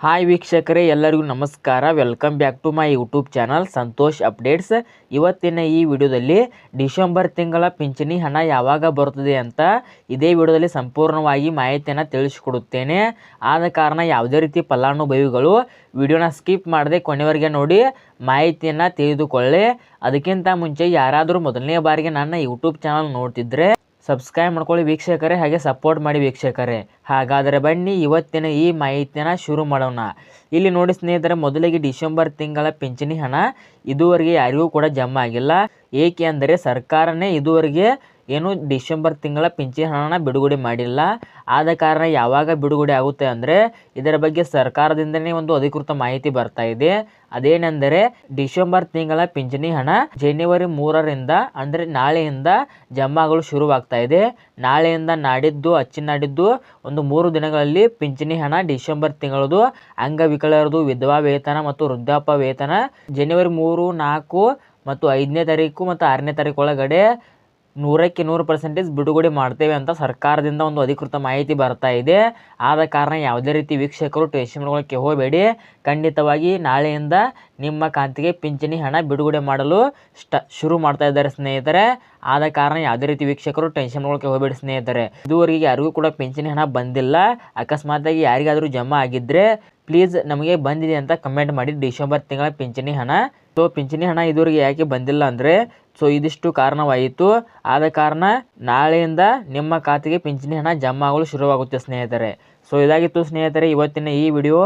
Hi ವೀಕ್ಷಕರೇ, ಎಲ್ಲರಿಗೂ ನಮಸ್ಕಾರ. Welcome back to my YouTube channel Santosh updates ಇವತ್ತಿನ ಈ ವಿಡಿಯೋದಲ್ಲಿ ಡಿಸೆಂಬರ್ ತಿಂಗಳ ಪಿಂಚಣಿ ಹಣ ಯಾವಾಗ ಬರುತ್ತದೆ ಅಂತ ಇದೇ ವಿಡಿಯೋದಲ್ಲಿ ಸಂಪೂರ್ಣವಾಗಿ ಮಾಹಿತಿಯನ್ನು ತಿಳಿಸಿಕೊಡುತ್ತೇನೆ. ಆದ ಕಾರಣ ಯಾವುದೇ ರೀತಿ ಫಲಾನುಭವಿಗಳು ವಿಡಿಯೋನ ಸ್ಕಿಪ್ ಮಾಡದೆ ಕೊನೆವರೆಗೆ ನೋಡಿ ಮಾಹಿತಿಯನ್ನು ತಿಳಿದುಕೊಳ್ಳಿ. ಅದಕ್ಕಿಂತ ಮುಂಚೆ ಯಾರಾದರೂ ಮೊದಲನೇ ಬಾರಿಗೆ ನನ್ನ ಯೂಟ್ಯೂಬ್ ಚಾನಲ್ ನೋಡ್ತಿದ್ರೆ ಸಬ್ಸ್ಕ್ರೈಬ್ ಮಾಡ್ಕೊಳ್ಳಿ ವೀಕ್ಷಕರೇ, ಹಾಗೆ ಸಪೋರ್ಟ್ ಮಾಡಿ ವೀಕ್ಷಕರೇ. ಹಾಗಾದರೆ ಬನ್ನಿ, ಇವತ್ತಿನ ಈ ಮಾಹಿತಿಯನ್ನು ಶುರು ಮಾಡೋಣ. ಇಲ್ಲಿ ನೋಡಿ ಸ್ನೇಹಿತರೆ, ಮೊದಲಿಗೆ ಡಿಸೆಂಬರ್ ತಿಂಗಳ ಪಿಂಚಣಿ ಹಣ ಇದುವರೆಗೆ ಯಾರಿಗೂ ಕೂಡ ಜಮಾ ಆಗಿಲ್ಲ. ಏಕೆ ಅಂದರೆ ಸರ್ಕಾರನೇ ಇದುವರೆಗೆ ಏನು ಡಿಸೆಂಬರ್ ತಿಂಗಳ ಪಿಂಚಣಿ ಹಣನ ಬಿಡುಗಡೆ ಮಾಡಿಲ್ಲ. ಆದ ಕಾರಣ ಯಾವಾಗ ಬಿಡುಗಡೆ ಆಗುತ್ತೆ ಅಂದರೆ ಇದರ ಬಗ್ಗೆ ಸರ್ಕಾರದಿಂದನೇ ಒಂದು ಅಧಿಕೃತ ಮಾಹಿತಿ ಬರ್ತಾ ಇದೆ. ಅದೇನೆಂದರೆ ಡಿಸೆಂಬರ್ ತಿಂಗಳ ಪಿಂಚಣಿ ಹಣ ಜನವರಿ ಮೂರರಿಂದ ಅಂದರೆ ನಾಳೆಯಿಂದ ಜಮಾ ಆಗಲು ಶುರುವಾಗ್ತಾ ಇದೆ. ನಾಳೆಯಿಂದ ನಾಡಿದ್ದು, ಅಚ್ಚಿನಾಡಿದ್ದು ಒಂದು ಮೂರು ದಿನಗಳಲ್ಲಿ ಪಿಂಚಣಿ ಹಣ ಡಿಸೆಂಬರ್ ತಿಂಗಳದು ಅಂಗವಿಕಲರದು ವಿಧವಾ ವೇತನ ಮತ್ತು ವೃದ್ಧಾಪ್ಯ ವೇತನ ಜನವರಿ ಮೂರು, ನಾಲ್ಕು ಮತ್ತು ಐದನೇ ತಾರೀಕು ಮತ್ತು ಆರನೇ ತಾರೀಕು ಒಳಗಡೆ ನೂರಕ್ಕೆ ನೂರು ಪರ್ಸೆಂಟೇಜ್ ಬಿಡುಗಡೆ ಮಾಡ್ತೇವೆ ಅಂತ ಸರ್ಕಾರದಿಂದ ಒಂದು ಅಧಿಕೃತ ಮಾಹಿತಿ ಬರ್ತಾ ಇದೆ. ಆದ ಕಾರಣ ಯಾವುದೇ ರೀತಿ ವೀಕ್ಷಕರು ಟೆನ್ಷನ್ ಮಾಡ್ಕೊಳ್ಳೋಕ್ಕೆ ಹೋಗಬೇಡಿ ಖಂಡಿತವಾಗಿ ನಾಳೆಯಿಂದ ನಿಮ್ಮ ಖಾತೆಗೆ ಪಿಂಚಣಿ ಹಣ ಬಿಡುಗಡೆ ಮಾಡಲು ಸ್ಟ ಶುರು ಮಾಡ್ತಾ ಇದ್ದಾರೆ ಸ್ನೇಹಿತರೆ. ಆದ ಕಾರಣ ಯಾವುದೇ ರೀತಿ ವೀಕ್ಷಕರು ಟೆನ್ಷನ್ ಮಾಡ್ಕೊಳ್ಳೋಕ್ಕೆ ಹೋಗಬೇಡಿ ಸ್ನೇಹಿತರೆ. ಇದುವರೆಗೆ ಯಾರಿಗೂ ಕೂಡ ಪಿಂಚಣಿ ಹಣ ಬಂದಿಲ್ಲ. ಅಕಸ್ಮಾತಾಗಿ ಯಾರಿಗಾದರೂ ಜಮಾ ಆಗಿದ್ದರೆ ಪ್ಲೀಸ್ ನಮಗೆ ಬಂದಿದೆ ಅಂತ ಕಮೆಂಟ್ ಮಾಡಿ ಡಿಸೆಂಬರ್ ತಿಂಗಳ ಪಿಂಚಣಿ ಹಣ. ಸೊ ಪಿಂಚಣಿ ಹಣ ಇದುವರೆಗೆ ಯಾಕೆ ಬಂದಿಲ್ಲ ಅಂದರೆ ಸೊ ಇದಿಷ್ಟು ಕಾರಣವಾಯಿತು. ಆದ ಕಾರಣ ನಾಳೆಯಿಂದ ನಿಮ್ಮ ಖಾತೆಗೆ ಪಿಂಚಣಿ ಹಣ ಜಮಾ ಆಗಲು ಶುರುವಾಗುತ್ತೆ ಸ್ನೇಹಿತರೆ. ಸೊ ಇದಾಗಿತ್ತು ಸ್ನೇಹಿತರೆ, ಇವತ್ತಿನ ಈ ವಿಡಿಯೋ.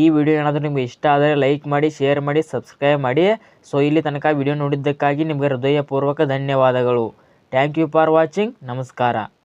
ಈ ವಿಡಿಯೋ ಏನಾದರೂ ನಿಮಗೆ ಇಷ್ಟ ಆದರೆ ಲೈಕ್ ಮಾಡಿ, ಶೇರ್ ಮಾಡಿ, ಸಬ್ಸ್ಕ್ರೈಬ್ ಮಾಡಿ. ಸೊ ಇಲ್ಲಿ ತನಕ ವಿಡಿಯೋ ನೋಡಿದ್ದಕ್ಕಾಗಿ ನಿಮಗೆ ಹೃದಯಪೂರ್ವಕ ಧನ್ಯವಾದಗಳು. ಥ್ಯಾಂಕ್ ಯು ಫಾರ್ ವಾಚಿಂಗ್ ನಮಸ್ಕಾರ.